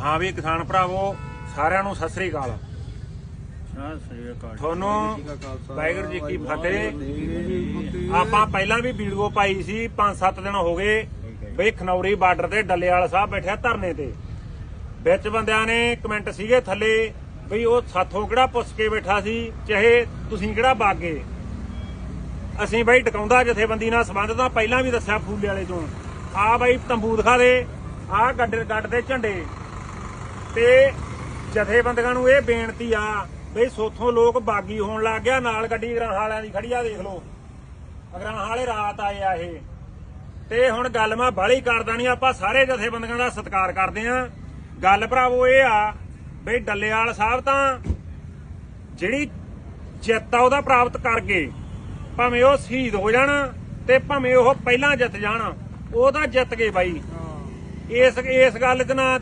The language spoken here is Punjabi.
ਹਾਂ ਵੀ ਕਿਸਾਨ ਭਰਾਵੋ ਸਾਰਿਆਂ ਨੂੰ ਸਤਿ ਸ੍ਰੀ ਅਕਾਲ। ਸਤਿ ਸ੍ਰੀ ਅਕਾਲ ਤੁਹਾਨੂੰ ਵਾਹਿਗੁਰੂ ਜੀ ਕੀ ਫਤਿਹ। ਆਪਾਂ ਪਹਿਲਾਂ ਵੀ ਵੀਡੀਓ ਪਾਈ ਸੀ 5-7 ਦਿਨ ਹੋ ਗਏ ਬਈ ਖਨੌਰੀ ਬਾਰਡਰ ਤੇ ਡੱਲੇਵਾਲ ਸਾਹਿਬ ਬੈਠਿਆ ਧਰਨੇ ਤੇ। ਵਿੱਚ ਬੰਦਿਆਂ ਨੇ ਕਮੈਂਟ ਸੀਗੇ ਥੱਲੇ ਬਈ ਉਹ ਸਾਥੋਂ ਕਿਹੜਾ ਪੁੱਛ ਕੇ ਬੈਠਾ ਸੀ ਚਾਹੇ ਤੁਸੀਂ ਕਿਹੜਾ ਬਾਗੇ। ਅਸੀਂ ਬਈ ਟਿਕਾਉਂਦਾ ਜਥੇਬੰਦੀ ਨਾਲ ਸੰਬੰਧ ਤਾਂ ਪਹਿਲਾਂ ਵੀ ਦੱਸਿਆ ਫੂਲੇ ਵਾਲੇ ਤੋਂ ਆ ਬਈ ਤੰਬੂ ਦਿਖਾ ਦੇ ਆ ਗੱਡ ਗੱਡ ਦੇ ਝੰਡੇ। ਤੇ ਜਥੇਬੰਦੀਆਂ ਨੂੰ ਇਹ ਬੇਨਤੀ ਆ ਬਈ ਸੋਥੋਂ ਲੋਕ ਬਾਗੀ ਹੋਣ ਲੱਗ ਗਿਆ ਨਾਲ ਗੱਡੀ ਗਰਾਂ ਵਾਲਿਆਂ ਦੀ ਖੜੀ ਆ ਦੇਖ ਲਓ। ਅਗਰਾਂ ਵਾਲੇ ਰਾਤ ਆਏ ਆ ਇਹ। ਤੇ ਹੁਣ ਗੱਲ ਮੈਂ ਬਾਹਲੀ ਕਰਦਾ ਨਹੀਂ ਆਪਾਂ ਸਾਰੇ ਜਥੇਬੰਦੀਆਂ ਦਾ ਸਤਿਕਾਰ ਕਰਦੇ ਆ। ਗੱਲ ਭਰਾਵੋ ਇਹ ਆ ਬਈ ਡੱਲੇਵਾਲ ਸਾਹਿਬ ਤਾਂ ਜਿਹੜੀ ਜਿੱਤ ਆ ਉਹਦਾ ਪ੍ਰਾਪਤ ਕਰ ਗਏ ਭਾਵੇਂ ਉਹ ਸ਼ਹੀਦ ਹੋ ਜਾਣ ਤੇ ਭਾਵੇਂ ਉਹ ਪਹਿਲਾਂ ਜਿੱਤ ਜਾਣ ਉਹ ਤਾਂ ਜਿੱਤ ਗਏ ਬਾਈ। ਇਸ ਇਸ ਗੱਲ 'ਚ ਨਾ